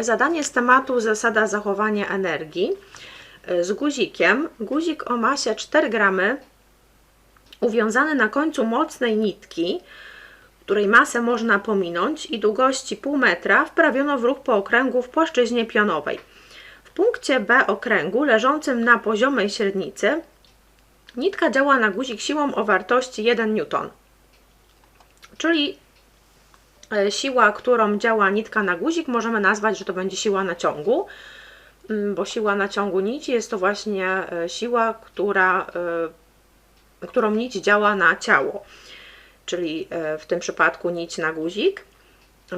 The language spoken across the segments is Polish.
Zadanie z tematu zasada zachowania energii e, z guzikiem. Guzik o masie 4 gramy, uwiązany na końcu mocnej nitki, której masę można pominąć i długości pół metra wprawiono w ruch po okręgu w płaszczyźnie pionowej. W punkcie B okręgu leżącym na poziomej średnicy nitka działa na guzik siłą o wartości 1 N. Czyli siła, którą działa nitka na guzik, możemy nazwać, że to będzie siła naciągu, mm, bo siła naciągu nici jest to właśnie e, siła, która, e, którą nić działa na ciało, czyli w tym przypadku nić na guzik.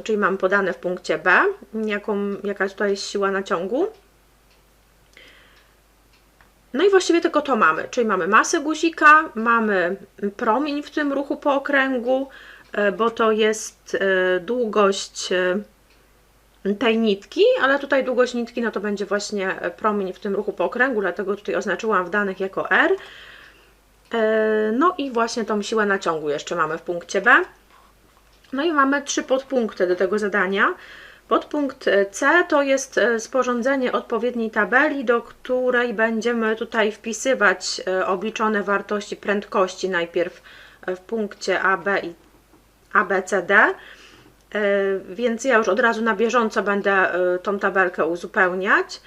Czyli mam podane w punkcie B, jaką, jaka tutaj jest siła naciągu. No i właściwie tylko to mamy, czyli mamy masę guzika, mamy promień w tym ruchu po okręgu, e, bo to jest e, długość e, tej nitki, ale tutaj długość nitki no to będzie właśnie promień w tym ruchu po okręgu, dlatego tutaj oznaczyłam w danych jako R. No i właśnie tą siłę naciągu jeszcze mamy w punkcie B. No i mamy trzy podpunkty do tego zadania. Podpunkt C to jest e, sporządzenie odpowiedniej tabeli, do której będziemy tutaj wpisywać e, obliczone wartości prędkości najpierw w punkcie A, B i A, B, C, D. E, więc ja już od razu na bieżąco będę tą tabelkę uzupełniać.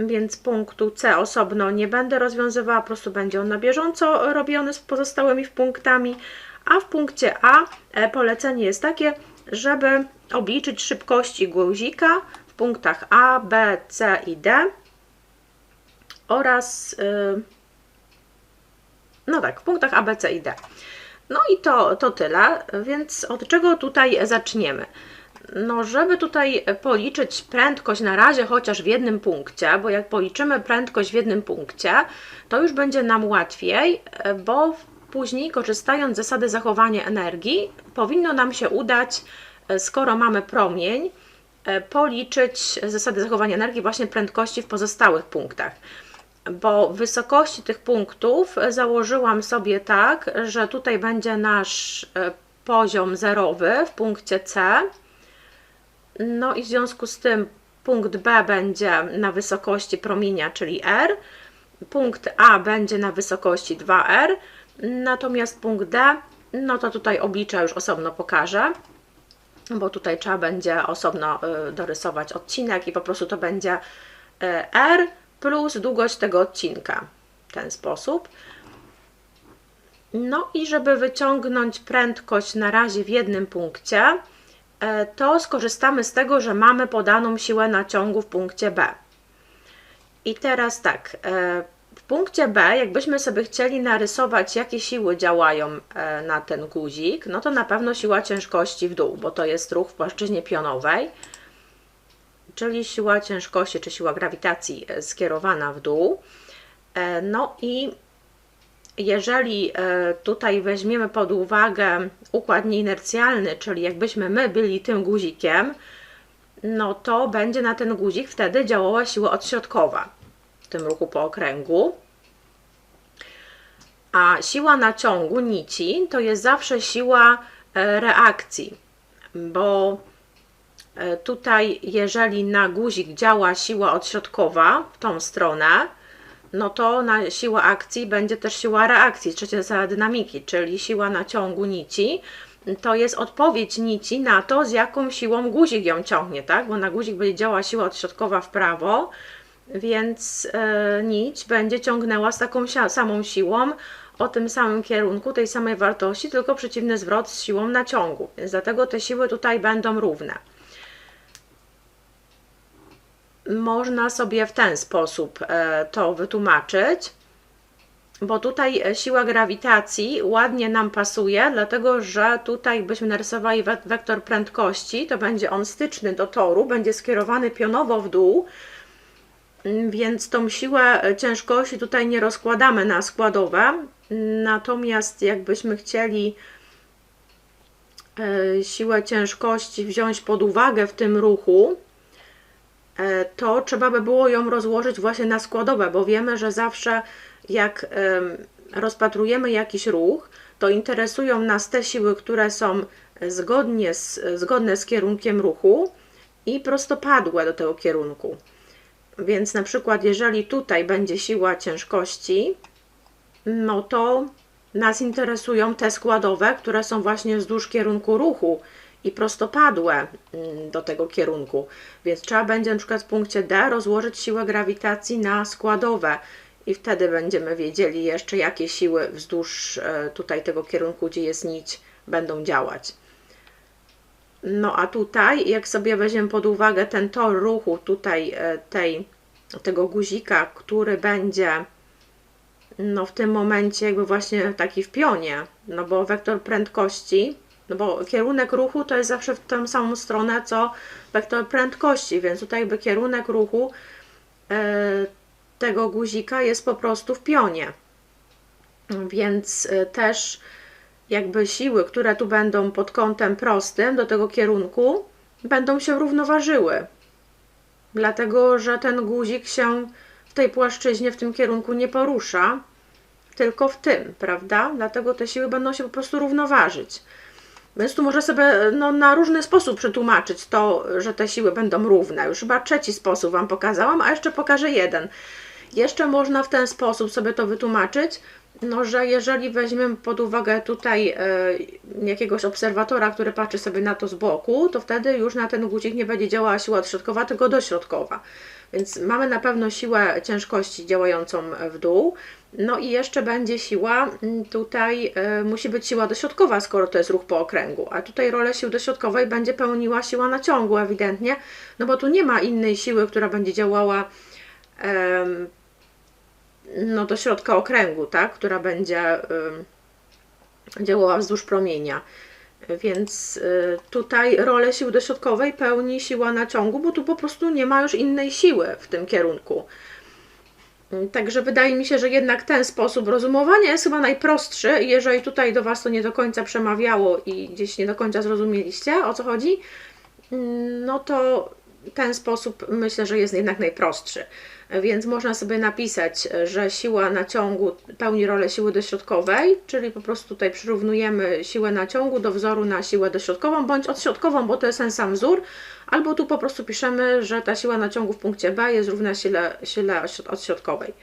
Więc punktu C osobno nie będę rozwiązywała, po prostu będzie on na bieżąco robiony z pozostałymi punktami. A w punkcie A polecenie jest takie, żeby obliczyć szybkości guzika w punktach A, B, C i D oraz no tak, w punktach A, B, C i D. No i to, to tyle, więc od czego tutaj zaczniemy? No, żeby tutaj policzyć prędkość na razie chociaż w jednym punkcie, bo jak policzymy prędkość w jednym punkcie, to już będzie nam łatwiej, bo później korzystając z zasady zachowania energii, powinno nam się udać skoro mamy promień, policzyć zasady zachowania energii właśnie prędkości w pozostałych punktach. Bo wysokości tych punktów założyłam sobie tak, że tutaj będzie nasz e, poziom zerowy w punkcie C. No i w związku z tym punkt B będzie na wysokości promienia, czyli R. Punkt A będzie na wysokości 2R. Natomiast punkt D, no to tutaj obliczę już osobno pokażę bo tutaj trzeba będzie osobno y, dorysować odcinek i po prostu to będzie R plus długość tego odcinka w ten sposób. No i żeby wyciągnąć prędkość na razie w jednym punkcie, y, to skorzystamy z tego, że mamy podaną siłę naciągu w punkcie B. I teraz tak, punkcie B, jakbyśmy sobie chcieli narysować, jakie siły działają e, na ten guzik, no to na pewno siła ciężkości w dół, bo to jest ruch w płaszczyźnie pionowej, czyli siła ciężkości czy siła grawitacji e, skierowana w dół. E, no i jeżeli tutaj weźmiemy pod uwagę układ nieinercjalny, czyli jakbyśmy my byli tym guzikiem, no to będzie na ten guzik wtedy działała siła odśrodkowa w tym ruchu po okręgu. A siła naciągu nici to jest zawsze siła e, reakcji, bo e, tutaj jeżeli na guzik działa siła odśrodkowa w tą stronę, no to na siła akcji będzie też siła reakcji, trzecia zasada dynamiki, czyli siła naciągu nici to jest odpowiedź nici na to, z jaką siłą guzik ją ciągnie, tak? Bo na guzik będzie działała siła odśrodkowa w prawo, więc e, nić będzie ciągnęła z taką samą siłą o tym samym kierunku, tej samej wartości, tylko przeciwny zwrot z siłą naciągu. Więc dlatego te siły tutaj będą równe. Można sobie w ten sposób e, to wytłumaczyć, bo tutaj e, siła grawitacji ładnie nam pasuje, dlatego że tutaj byśmy narysowali wektor prędkości, to będzie on styczny do toru, będzie skierowany pionowo w dół, więc tą siłę ciężkości tutaj nie rozkładamy na składowe. Natomiast jakbyśmy chcieli e, siłę ciężkości wziąć pod uwagę w tym ruchu, e, to trzeba by było ją rozłożyć właśnie na składowe, bo wiemy, że zawsze jak rozpatrujemy jakiś ruch, to interesują nas te siły, które są zgodnie z, zgodne z kierunkiem ruchu, i prostopadłe do tego kierunku. Więc na przykład, jeżeli tutaj będzie siła ciężkości, no to nas interesują te składowe, które są właśnie wzdłuż kierunku ruchu i prostopadłe mm, do tego kierunku. Więc trzeba będzie na przykład w punkcie D rozłożyć siłę grawitacji na składowe i wtedy będziemy wiedzieli jeszcze, jakie siły wzdłuż e, tutaj tego kierunku, gdzie jest nić, będą działać. No a tutaj, jak sobie weźmiemy pod uwagę ten tor ruchu tutaj e, tej, tego guzika, który będzie no w tym momencie jakby właśnie taki w pionie, no bo wektor prędkości, no bo kierunek ruchu to jest zawsze w tę samą stronę, co wektor prędkości, więc tutaj jakby kierunek ruchu e, tego guzika jest po prostu w pionie. Więc e, też jakby siły, które tu będą pod kątem prostym do tego kierunku, będą się równoważyły. Dlatego, że ten guzik się w tej płaszczyźnie, w tym kierunku nie porusza, tylko w tym, prawda? Dlatego te siły będą się po prostu równoważyć. Więc tu można sobie no, na różny sposób przetłumaczyć to, że te siły będą równe. Już chyba trzeci sposób Wam pokazałam, a jeszcze pokażę jeden. Jeszcze można w ten sposób sobie to wytłumaczyć, no, że jeżeli weźmiemy pod uwagę tutaj e, jakiegoś obserwatora, który patrzy sobie na to z boku, to wtedy już na ten guzik nie będzie działała siła odśrodkowa, tylko dośrodkowa. Więc mamy na pewno siłę ciężkości działającą w dół. No i jeszcze będzie siła, mm, tutaj y, musi być siła dośrodkowa, skoro to jest ruch po okręgu, a tutaj rolę sił dośrodkowej będzie pełniła siła naciągu ewidentnie, no bo tu nie ma innej siły, która będzie działała no, do środka okręgu, tak, która będzie działała wzdłuż promienia. Więc y, tutaj rolę sił dośrodkowej pełni siła naciągu, bo tu po prostu nie ma już innej siły w tym kierunku. Także wydaje mi się, że jednak ten sposób rozumowania jest chyba najprostszy. Jeżeli tutaj do Was to nie do końca przemawiało i gdzieś nie do końca zrozumieliście o co chodzi, mm, no to ten sposób myślę, że jest jednak najprostszy. Więc można sobie napisać, że siła naciągu pełni rolę siły dośrodkowej, czyli po prostu tutaj przyrównujemy siłę naciągu do wzoru na siłę dośrodkową bądź odśrodkową, bo to jest ten sam wzór, albo tu po prostu piszemy, że ta siła naciągu w punkcie B jest równa sile, sile odśrodkowej.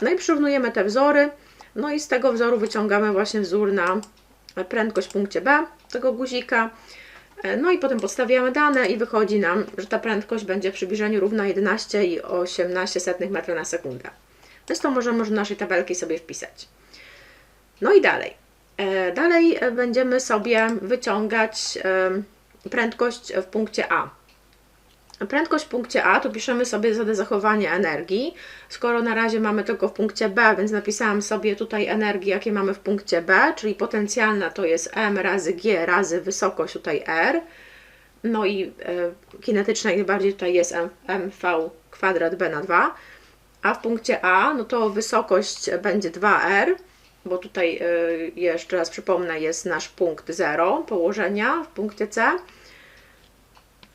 No i przyrównujemy te wzory, no i z tego wzoru wyciągamy właśnie wzór na prędkość w punkcie B tego guzika. E, no i potem podstawiamy dane i wychodzi nam, że ta prędkość będzie w przybliżeniu równa 11,18 metra na sekundę. To możemy do naszej tabelki sobie wpisać. No i dalej. E, dalej będziemy sobie wyciągać prędkość w punkcie A. Prędkość w punkcie A to piszemy sobie zasady zachowania energii. Skoro na razie mamy tylko w punkcie B, więc napisałam sobie tutaj energię, jakie mamy w punkcie B, czyli potencjalna to jest m razy g razy wysokość tutaj r. No i e, kinetyczna najbardziej tutaj jest mv kwadrat b na 2. A w punkcie A, no to wysokość będzie 2r, bo tutaj e, jeszcze raz przypomnę, jest nasz punkt 0 położenia w punkcie C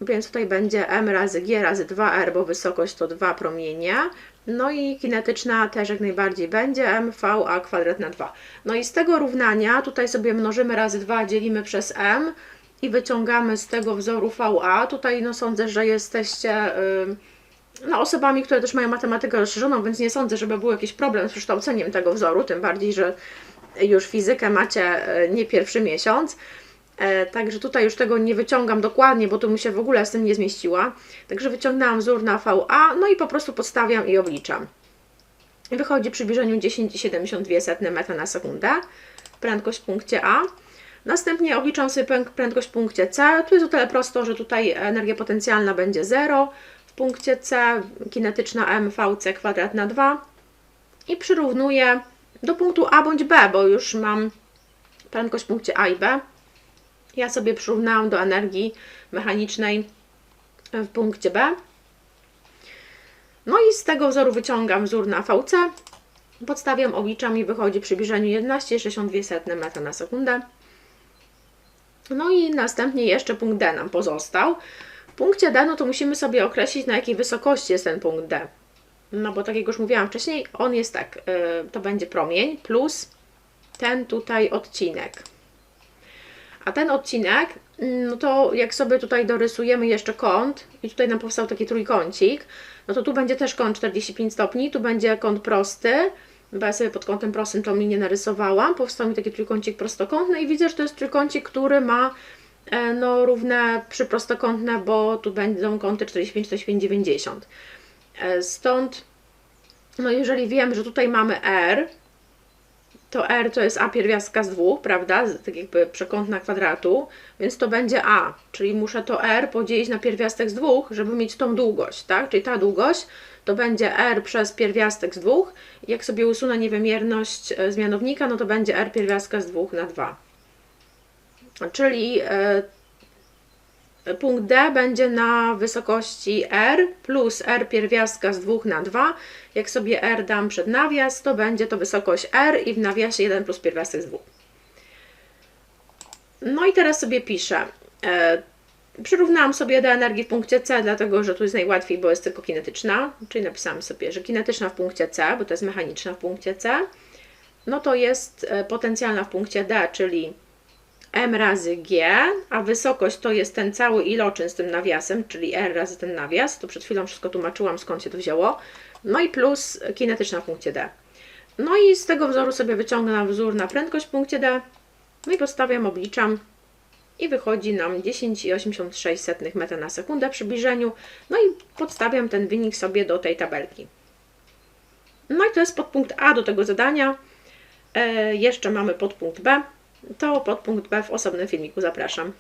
więc tutaj będzie m razy g razy 2r, bo wysokość to 2 promienie. No i kinetyczna też jak najbardziej będzie mva kwadrat na 2. No i z tego równania tutaj sobie mnożymy razy 2, dzielimy przez m i wyciągamy z tego wzoru VA. Tutaj no sądzę, że jesteście no, osobami, które też mają matematykę rozszerzoną, więc nie sądzę, żeby był jakiś problem z przekształceniem tego wzoru, tym bardziej, że już fizykę macie y, nie pierwszy miesiąc. E, także tutaj już tego nie wyciągam dokładnie, bo tu mi się w ogóle z tym nie zmieściła. Także wyciągnęłam wzór na VA, no i po prostu podstawiam i obliczam. Wychodzi przy bliżeniu 10,72 m na sekundę, prędkość w punkcie A. Następnie obliczam sobie prędkość w punkcie C. Tu jest o tyle prosto, że tutaj energia potencjalna będzie 0 w punkcie C, kinetyczna m VC kwadrat na 2 i przyrównuję do punktu A bądź B, bo już mam prędkość w punkcie A i B. Ja sobie przyrównałam do energii mechanicznej w punkcie B. No i z tego wzoru wyciągam wzór na VC, podstawiam, obliczam i wychodzi przybliżeniu 11,62 m na sekundę. No i następnie jeszcze punkt D nam pozostał. W punkcie D no to musimy sobie określić na jakiej wysokości jest ten punkt D. No bo tak jak już mówiłam wcześniej, on jest tak, yy, to będzie promień plus ten tutaj odcinek. A ten odcinek no to jak sobie tutaj dorysujemy jeszcze kąt i tutaj nam powstał taki trójkącik, no to tu będzie też kąt 45 stopni, tu będzie kąt prosty, bo ja sobie pod kątem prostym tą linię narysowałam, powstał mi taki trójkącik prostokątny i widzę, że to jest trójkącik, który ma e, no, równe przyprostokątne, bo tu będą kąty 45, 45, 90. E, Stąd, no jeżeli wiem, że tutaj mamy R, to R to jest A pierwiastka z dwóch, prawda? Tak jakby przekątna kwadratu, więc to będzie A, czyli muszę to R podzielić na pierwiastek z dwóch, żeby mieć tą długość, tak? Czyli ta długość to będzie R przez pierwiastek z dwóch. Jak sobie usunę niewymierność e, z mianownika, no to będzie R pierwiastka z dwóch na 2. Czyli e, punkt D będzie na wysokości R plus R pierwiastka z 2 na 2. Jak sobie R dam przed nawias, to będzie to wysokość R i w nawiasie 1 plus pierwiastek z 2. No i teraz sobie piszę. E, przyrównałam sobie do energii w punkcie C, dlatego że tu jest najłatwiej, bo jest tylko kinetyczna. Czyli napisałam sobie, że kinetyczna w punkcie C, bo to jest mechaniczna w punkcie C, no to jest e, potencjalna w punkcie D, czyli m razy g, a wysokość to jest ten cały iloczyn z tym nawiasem, czyli r razy ten nawias. Tu przed chwilą wszystko tłumaczyłam, skąd się to wzięło. No i plus kinetyczna w punkcie D. No i z tego wzoru sobie wyciągnę wzór na prędkość w punkcie D. No i podstawiam, obliczam i wychodzi nam 10,86 metra na sekundę przybliżeniu. No i podstawiam ten wynik sobie do tej tabelki. No i to jest podpunkt A do tego zadania. E, jeszcze mamy podpunkt B. To podpunkt B w osobnym filmiku zapraszam.